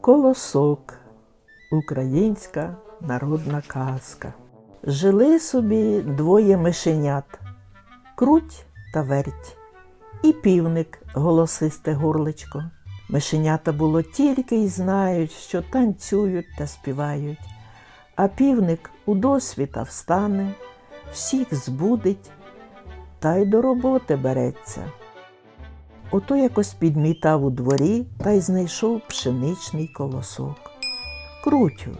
Колосок українська народна казка. Жили собі двоє мишенят круть та верть, і півник голосисте горличко. Мишенята було тільки й знають, що танцюють та співають, а півник у досвіта встане, всіх збудить та й до роботи береться. Ото якось підмітав у дворі та й знайшов пшеничний колосок. Крутю,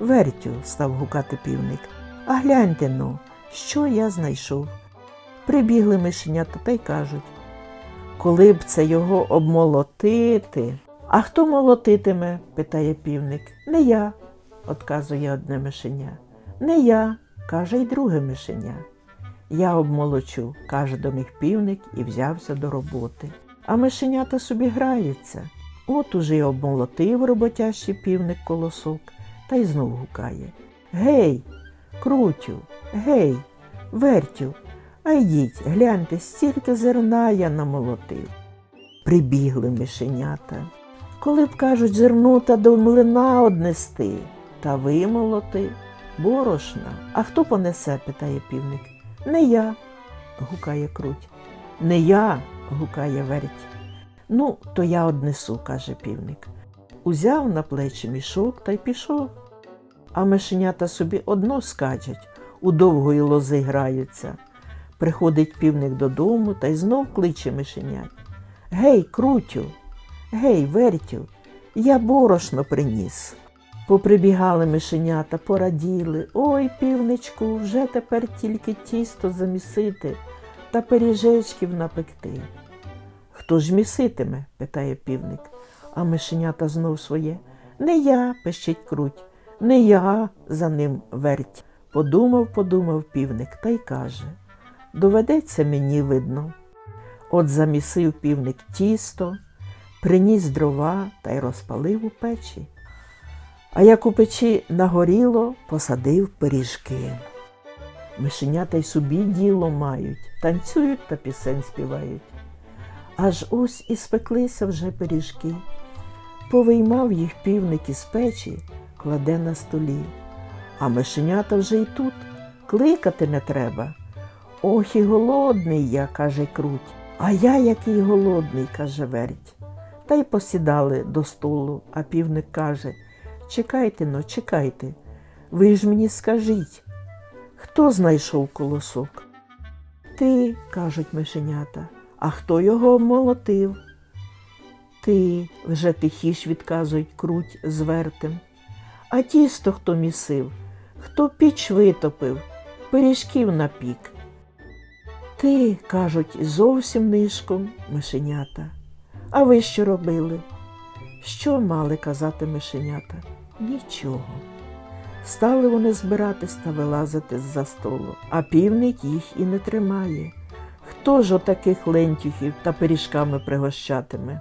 вертю, став гукати півник. А гляньте ну, що я знайшов. Прибігли мишенята та й кажуть, коли б це його обмолотити. А хто молотитиме? питає півник. Не я, отказує одне мишеня. Не я, каже й друге мишеня. Я обмолочу, каже до них півник і взявся до роботи. А мишенята собі граються. От уже й обмолотив роботящий півник колосок та й знов гукає. Гей, крутю, гей, вертю, а йдіть, гляньте, стільки зерна я намолотив. Прибігли мишенята. Коли б кажуть, зерно та до млина однести, та вимолоти, борошна. А хто понесе? питає півник. Не я, гукає круть. Не я, гукає верть. Ну, то я однесу, каже півник. Узяв на плечі мішок та й пішов. А мишенята собі одно скачуть, у довгої лози граються. Приходить півник додому та й знов кличе мишенят. Гей, крутю, гей, вертю, я борошно приніс. Поприбігали мишенята, пораділи. Ой, півничку, вже тепер тільки тісто замісити та пиріжечків напекти. Хто ж міситиме? питає півник, а мишенята знов своє. Не я, пищить круть, не я за ним верть. Подумав, подумав півник та й каже доведеться мені видно. От замісив півник тісто, приніс дрова та й розпалив у печі. А як у печі нагоріло, посадив пиріжки. Мишенята й собі діло мають, танцюють та пісень співають. Аж ось і спеклися вже пиріжки. Повиймав їх півник із печі, кладе на столі. А мишенята вже й тут, кликати не треба. Ох і голодний я, каже круть. А я який голодний, каже верть. Та й посідали до столу, а півник каже Чекайте но, чекайте, ви ж мені скажіть, хто знайшов колосок? Ти, кажуть мишенята, а хто його обмолотив? Ти, вже тихіш відказують круть з вертем. А тісто хто місив, хто піч витопив, пиріжків напік. Ти, кажуть, зовсім нишком мишенята. А ви що робили? Що мали казати мишенята? Нічого. Стали вони збиратись та вилазити з-за столу, а півник їх і не тримає. Хто ж отаких лентюхів та пиріжками пригощатиме?